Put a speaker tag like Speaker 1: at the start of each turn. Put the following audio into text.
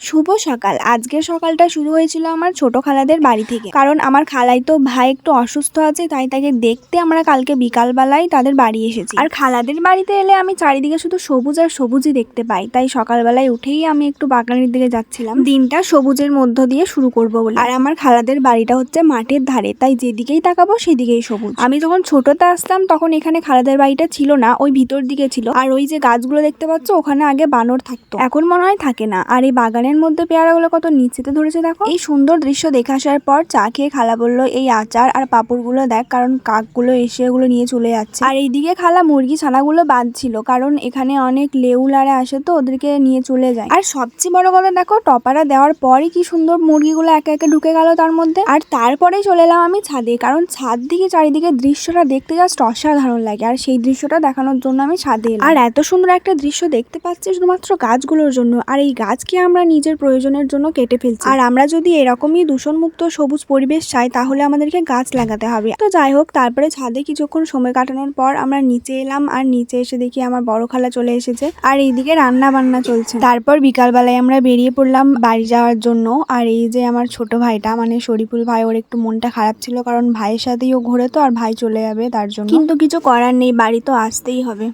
Speaker 1: শুভ সকাল। আজকের সকালটা শুরু হয়েছিল আমার ছোট খালাদের বাড়ি থেকে। কারণ আমার খালাই তো ভাই একটু অসুস্থ আছে, তাই তাকে দেখতে আমরা কালকে বিকালবেলায় তাদের বাড়ি এসেছি। আর খালাদের বাড়িতে এলে আমি চারিদিকে শুধু সবুজ আর সবুজই দেখতে পাই। তাই সকালবেলায় উঠেই আমি একটু বাগানের দিকে যাচ্ছিলাম। দিনটা সবুজের মধ্য দিয়ে শুরু করব বলে। আর আমার খালাদের বাড়িটা হচ্ছে মাঠের ধারে, তাই যেদিকেই তাকাবো সেদিকেই সবুজ। আমি যখন ছোটতে আসতাম তখন এখানে খালাদের বাড়িটা ছিল না, ওই ভিতর দিকে ছিল। আর ওই যে গাছগুলো দেখতে পাচ্ছ, ওখানে আগে বানর থাকতো। এখন মনে হয় থাকে না। আর এই বাগানের মধ্যে পেয়ারাগুলো কত নিচেতে ধরেছে দেখো। এই সুন্দর দৃশ্য দেখে আসার পর চা খেয়ে খালা বলল এই আচার আর পাপড়গুলো দেখ কারণ কাকগুলো এসে ওগুলো নিয়ে চলে যাচ্ছে। আর এইদিকে খালা মুরগি ছানাগুলো বাঁধছিল কারণ এখানে অনেক লেউলারে আসে তো ওদেরকে নিয়ে চলে যায়। আর সবচেয়ে বড় কথা দেখো টপারা দেওয়ার পরই কি সুন্দর মুরগিগুলো একে একে ঢুকে গেল তার মধ্যে। আর তারপরেই চলে এলাম আমি ছাদে কারণ ছাদ থেকে চারিদিকে দৃশ্যটা দেখতে জাস্ট অসাধারণ লাগে আর সেই দৃশ্যটা দেখানোর জন্য আমি ছাদে এলাম। আর এত সুন্দর একটা দৃশ্য দেখতে পাচ্ছি শুধুমাত্র গাছগুলোর জন্য আর এই গাছকে আমরা নিজের প্রয়োজনের জন্য কেটে ফেলছি। আর আমরা যদি এরকমই দূষণমুক্ত সবুজ পরিবেশ চাই তাহলে আমাদেরকে গাছ লাগাতে হবে। তো যাই হোক তারপরে ছাদে কিছুক্ষণ সময় কাটানোর পর আমরা নিচে এলাম আর নিচে এসে দেখি আমার বড় খালা চলে এসেছে আর এইদিকে রান্না বান্না চলছে। তারপর বিকালবেলায় আমরা বেরিয়ে পড়লাম বাড়ি যাওয়ার জন্য আর এই যে আমার ছোট ভাইটা মানে শরীফুল ভাই ওর একটু মনটা খারাপ ছিল কারণ ভাইয়ের সাথেই ও ঘোরে তো আর ভাই চলে যাবে তার জন্য। কিন্তু কিছু করার নেই বাড়ি তো আসতেই হবে।